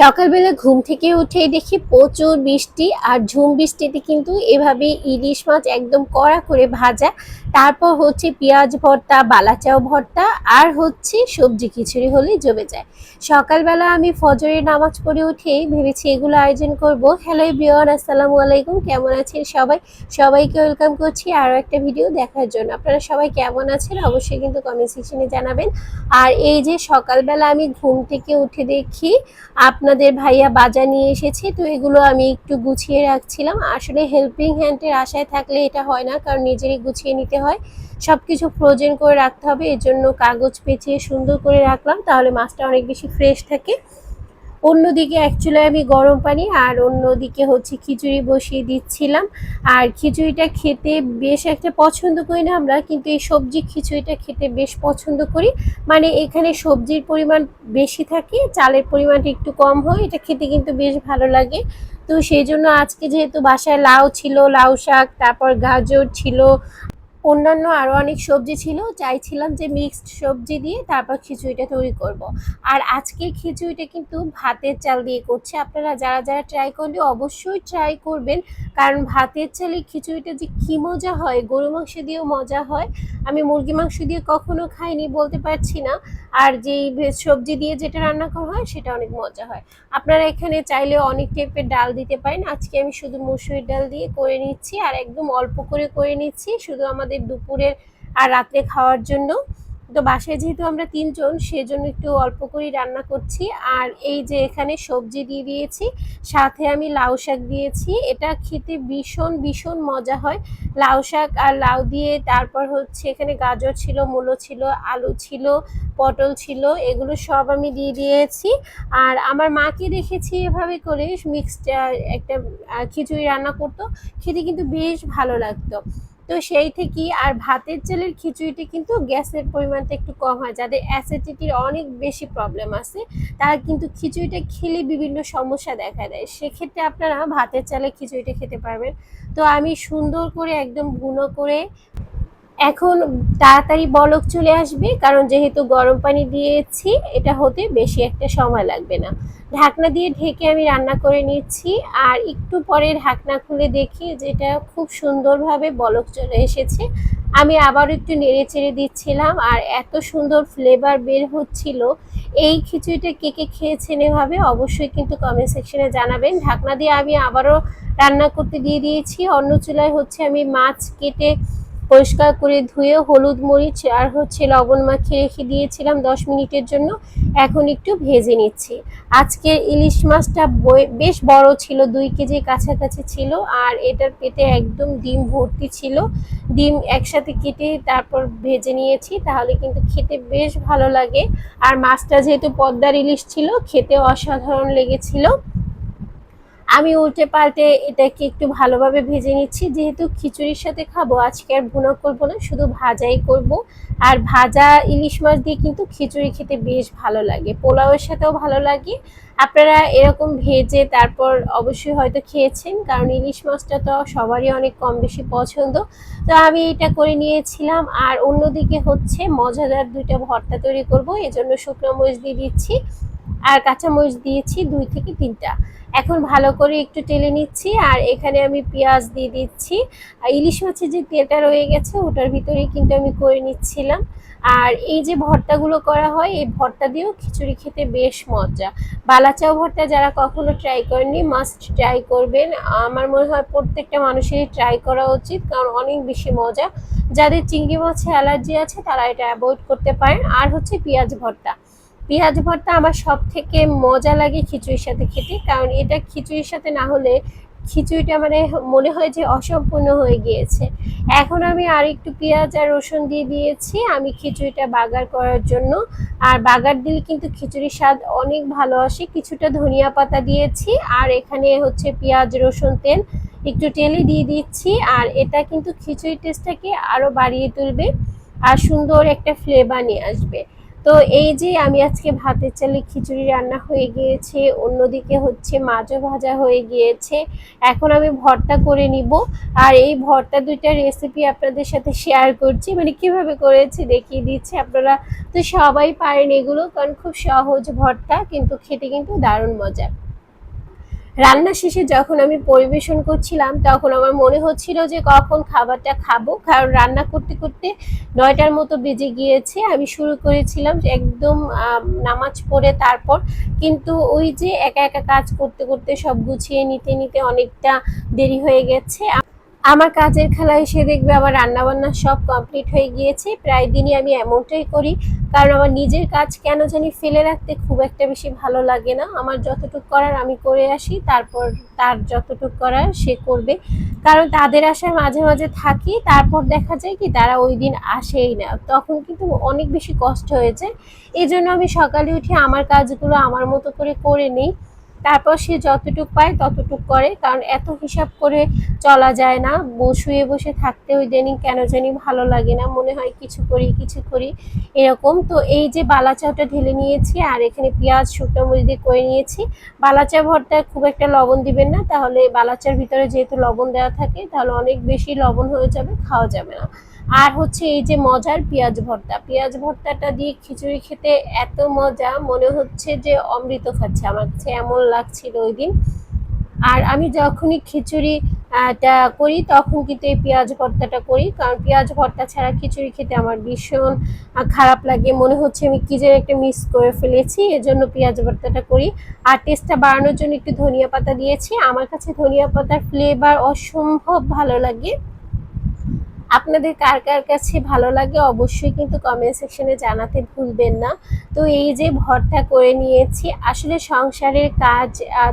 সকালবেলা ঘুম থেকে উঠে দেখি প্রচুর বৃষ্টি আর ঝুম বৃষ্টিতে কিন্তু এভাবে ইলিশ মাছ একদম কড়া করে ভাজা। তারপর হচ্ছে পেঁয়াজ ভর্তা, বালাচাও ভর্তা আর হচ্ছে সবজি খিচুড়ি হলেই জমে যায়। সকালবেলা আমি ফজরের নামাজ পড়ে উঠেই ভেবেছি এগুলো আয়োজন করব। হ্যালো বিয়ন আসসালামু আলাইকুম। কেমন আছেন সবাই? সবাইকে ওয়েলকাম করছি আরও একটা ভিডিও দেখার জন্য। আপনারা সবাই কেমন আছেন? অবশ্যই কিন্তু কমেন্ট সেকশনে জানাবেন। আর এই যে সকালবেলা আমি ঘুম থেকে উঠে দেখি আপনাদের ভাইয়া বাজার নিয়ে এসেছে, তো এগুলো আমি একটু গুছিয়ে রাখছিলাম। আসলে হেল্পিং হ্যান্ডের আশায় থাকলে এটা হয় না, কারণ নিজেরই গুছিয়ে নিতে হয়। সব কিছু ফ্রোজেন করে রাখতে হবে, এর জন্য কাগজ পেঁচিয়ে সুন্দর করে রাখলাম, তাহলে মাছটা অনেক বেশি ফ্রেশ থাকে। অন্যদিকে অ্যাকচুয়ালি আমি গরম পানি আর অন্যদিকে হচ্ছে খিচুড়ি বসিয়ে দিচ্ছিলাম। আর খিচুড়িটা খেতে বেশ একটা পছন্দ করি না আমরা, কিন্তু এই সবজি খিচুড়িটা খেতে বেশ পছন্দ করি। মানে এখানে সবজির পরিমাণ বেশি থাকে, চালের পরিমাণটা একটু কম হয়, এটা খেতে কিন্তু বেশ ভালো লাগে। তো সেই জন্য আজকে যেহেতু বাসায় লাউ ছিল, লাউ শাক, তারপর গাজর ছিল অন্যান্য আরও অনেক সবজি ছিল, চাইছিলাম যে মিক্সড সবজি দিয়ে তারপর খিচুড়িটা তৈরি করব। আর আজকে খিচুড়িটা কিন্তু ভাতের চাল দিয়ে করছে। আপনারা যারা যারা ট্রাই করলে অবশ্যই ট্রাই করবেন। কারণ ভাতের চালে খিচুড়িটা যে কী মজা হয়, গরু মাংস দিয়েও মজা হয়। আমি মুরগি মাংস দিয়ে কখনো খাইনি, বলতে পারছি না। আর যেই সবজি দিয়ে যেটা রান্না করা হয়, সেটা অনেক মজা হয়। আপনারা এখানে চাইলে অনেক টাইপের ডাল দিতে পারেন। আজকে আমি শুধু মুসুরির ডাল দিয়ে করে নিচ্ছি, আর একদম অল্প করে করে নিচ্ছি। শুধু আমাদের দুপুরের আর রাত্রে খাওয়ার জন্য। তো বাসায় যেহেতু আমরা তিনজন, সেজন্য একটু অল্প করেই রান্না করছি। আর এই যে এখানে সবজি দিয়ে দিয়েছি, সাথে আমি লাউ শাক দিয়েছি। এটা খেতে ভীষণ ভীষণ মজা হয়। লাউ শাক আর লাউ দিয়ে তারপর হচ্ছে এখানে গাজর ছিল, মূলো ছিল, আলু ছিল, পটল ছিল, এগুলো সব আমি দিয়ে দিয়েছি। আর আমার মাকে দেখেছি এভাবে করে মিক্সড একটা খিচুড়ি রান্না করতো। খেতে কিন্তু বেশ ভালো লাগতো। তো সেই থেকেই আর ভাতের চালের খিচুড়িতে কিন্তু গ্যাসের পরিমাণটা একটু কম হয়। যাদের অ্যাসিডিটির অনেক বেশি প্রবলেম আছে, তারা কিন্তু খিচুড়িটা খেলে বিভিন্ন সমস্যা দেখা দেয়। সেক্ষেত্রে আপনারা ভাতের চালের খিচুড়িটা খেতে পারবেন। তো আমি সুন্দর করে একদম ভুনো করে এখন তাড়াতাড়ি বলক চলে আসবে, কারণ যেহেতু গরম পানি দিয়েছি, এটা হতে বেশি একটা সময় লাগবে না। ঢাকনা দিয়ে ঢেকে আমি রান্না করে নিচ্ছি, আর একটু পরে ঢাকনা খুলে দেখি যেটা খুব সুন্দরভাবে বলক চলে এসেছে। আমি আবার একটু নেড়ে চেড়ে দিচ্ছিলাম, আর এত সুন্দর ফ্লেভার বের হচ্ছিল। এই খিচুড়িটা কে কে খেয়েছেন এভাবে অবশ্যই কিন্তু কমেন্ট সেকশনে জানাবেন। ঢাকনা দিয়ে আমি আবারও রান্না করতে দিয়ে দিয়েছি। অন্য চুলায় হচ্ছে আমি মাছ কেটে পরিষ্কার করে ধুয়ে হলুদ মরিচ আর হচ্ছে লবণ মাখিয়ে রেখে দিয়েছিলাম দশ মিনিটের জন্য। এখন একটু ভেজে নিচ্ছি। আজকে ইলিশ মাছটা বেশ বড় ছিল, দুই কেজি কাছাকাছি ছিল আর এটার পেটে একদম ডিম ভর্তি ছিল। ডিম একসাথে কেটে তারপর ভেজে নিয়েছি, তাহলে কিন্তু খেতে বেশ ভালো লাগে। আর মাছটা যেহেতু পদ্মার ইলিশ ছিল, খেতে অসাধারণ লেগেছিল। আমি উল্টে পাল্টে এটাকে একটু ভালোভাবে ভেজে নিচ্ছি। যেহেতু খিচুড়ির সাথে খাব, আজকে আর ভুনা করব না, শুধু ভাজাই করব। আর ভাজা ইলিশ মাছ দিয়ে কিন্তু খিচুড়ি খেতে বেশ ভালো লাগে, পোলাওয়ের সাথেও ভালো লাগে। আপনারা এরকম ভেজে তারপর অবশ্যই হয়তো খেয়েছেন, কারণ ইলিশ মাছটা তো সবারই অনেক কম বেশি পছন্দ। তো আমি এটা করে নিয়েছিলাম, আর অন্যদিকে হচ্ছে মজাদার দুইটা ভর্তা তৈরি করব, এজন্য শুকনো মরিচ দিয়ে দিচ্ছি। আর কাঁচা মরিচ দিয়েছি দুই থেকে তিনটা। এখন ভালো করে একটু টেলে নিচ্ছি আর এখানে আমি পেঁয়াজ দিয়ে দিচ্ছি। আর ইলিশ মাছের যে তেলটা রয়ে গেছে ওটার ভিতরেই কিন্তু আমি করে নিচ্ছিলাম। আর এই যে ভর্তাগুলো করা হয়, এই ভর্তা দিয়েও খিচুড়ি খেতে বেশ মজা। বালাচাও ভর্তা যারা কখনো ট্রাই করেননি মাস্ট ট্রাই করবেন। আমার মনে হয় প্রত্যেকটা মানুষেরই ট্রাই করা উচিত, কারণ অনেক বেশি মজা। যাদের চিংড়ি মাছে অ্যালার্জি আছে তারা এটা অ্যাভয়েড করতে পারেন। আর হচ্ছে পেঁয়াজ ভর্তা। পেঁয়াজ ভর্তা আমার সব থেকে মজা লাগে খিচুড়ির সাথে খেতে, কারণ এটা খিচুড়ির সাথে না হলে খিচুড়িটা মানে মনে হয় যে অসম্পূর্ণ হয়ে গিয়েছে। এখন আমি আর একটু পেঁয়াজ আর রসুন দিয়ে দিয়েছি, আমি খিচুড়িটা বাগার করার জন্য। আর বাগার দিলে কিন্তু খিচুড়ির স্বাদ অনেক ভালো আসে। কিছুটা ধনিয়া পাতা দিয়েছি, আর এখানে হচ্ছে পেঁয়াজ, রসুন, তেল একটু তেলে দিয়ে দিচ্ছি, আর এটা কিন্তু খিচুড়ির টেস্টটাকে আরও বাড়িয়ে তুলবে, আর সুন্দর একটা ফ্লেভার নিয়ে আসবে। তো এই যে আমি আজকে ভাতের চালে খিচুড়ি রান্না হয়ে গিয়েছে, অন্যদিকে হচ্ছে মাছও ভাজা হয়ে গিয়েছে, এখন আমি ভর্তা করে নিব। আর এই ভর্তা দুইটা রেসিপি আপনাদের সাথে শেয়ার করছি মানে কীভাবে করেছি দেখিয়ে দিচ্ছি আপনারা তো সবাই পারেন এগুলো, কারণ খুব সহজ ভর্তা, কিন্তু খেতে কিন্তু দারুণ মজা। রান্না শেষে যখন আমি পরিবেশন করছিলাম, তখন আমার মনে হচ্ছিল যে কখন খাবারটা খাব। কারণ রান্না করতে করতে নয়টার মতো বেজে গিয়েছে। আমি শুরু করেছিলাম একদম নামাজ পড়ে তারপর। কিন্তু ওই যে একা একা কাজ করতে করতে সব গুছিয়ে নিতে নিতে অনেকটা দেরি হয়ে গেছে। আমার কাজের খেলা এসে দেখবে আমার রান্না বান্না সব কমপ্লিট হয়ে গিয়েছে। প্রায় দিনই আমি এমনটাই করি। কারণ আমার নিজের কাজ কেন জানি ফেলে রাখতে খুব একটা বেশি ভালো লাগে না। আমার যতটুকু করার আমি করে আসি, তারপর তার যতটুকু করার সে করবে। কারণ তাদের আশায় মাঝে মাঝে থাকি, তারপর দেখা যায় কি তারা ওই দিন আসেই না। তখন কিন্তু অনেক বেশি কষ্ট হয়েছে। এই জন্য আমি সকালে উঠে আমার কাজগুলো আমার মতো করে করে নিই। তারপর সে যতটুক পায় ততটুক করে, কারণ এত হিসাব করে চলা যায় না। শুয়ে বসে থাকতে ওই দিনই কেন জানি ভালো লাগে না, মনে হয় কিছু করি কিছু করি, এরকম। তো এই যে বালাচাওটা ঢেলে নিয়েছি আর এখানে পেঁয়াজ, শুকনো মরিচ দিয়ে করে নিয়েছি। বালাচা ভর্তায় খুব একটা লবণ দিবেন না, তাহলে বালাচার ভিতরে যেহেতু লবণ দেওয়া থাকে, তাহলে অনেক বেশি লবণ হয়ে যাবে, খাওয়া যাবে না। আর হচ্ছে এই যে মজার পেঁয়াজ ভর্তা, পেঁয়াজ ভর্তাটা দিয়ে খিচুড়ি খেতে এত মজা, মনে হচ্ছে যে অমৃত খাচ্ছে আমার কাছে, এমন লাগছিল ওই দিন। আর আমি যখনই খিচুড়ি টা করি তখন কিন্তু এই পেঁয়াজ ভর্তাটা করি, কারণ পেঁয়াজ ভর্তা ছাড়া খিচুড়ি খেতে আমার ভীষণ খারাপ লাগে, মনে হচ্ছে আমি কী যেন একটা মিস করে ফেলেছি, এজন্য পেঁয়াজ ভর্তাটা করি। আর টেস্টটা বাড়ানোর জন্য একটু ধনিয়া পাতা দিয়েছি, আমার কাছে ধনিয়া পাতার ফ্লেভার অসম্ভব ভালো লাগে। আপনাদের কার কার কাছে ভালো লাগে অবশ্যই কিন্তু কমেন্ট সেকশনে জানাতে ভুলবেন না। তো এই যে ভর্তা করে নিয়েছি, আসলে সংসারের কাজ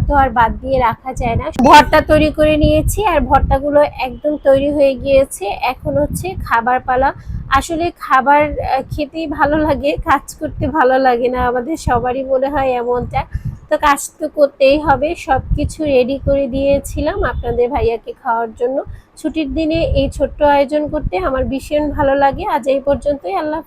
তো আর বাদ দিয়ে রাখা যায় না। ভর্তা তৈরি করে নিয়েছি আর ভর্তাগুলো একদম তৈরি হয়ে গিয়েছে। এখন হচ্ছে খাবার পালা। আসলে খাবার খেতেই ভালো লাগে, কাজ করতে ভালো লাগে না। আমাদের সবারই মনে হয় এমনটা। তো কাজ তো করতেই হবে। সব কিছু রেডি করে দিয়েছিলাম আপনাদের ভাইয়াকে খাওয়ার জন্য। ছুটির দিনে এই ছোট্ট আয়োজন করতে আমার ভীষণ ভালো লাগে। আজ এই পর্যন্তই। আল্লাহ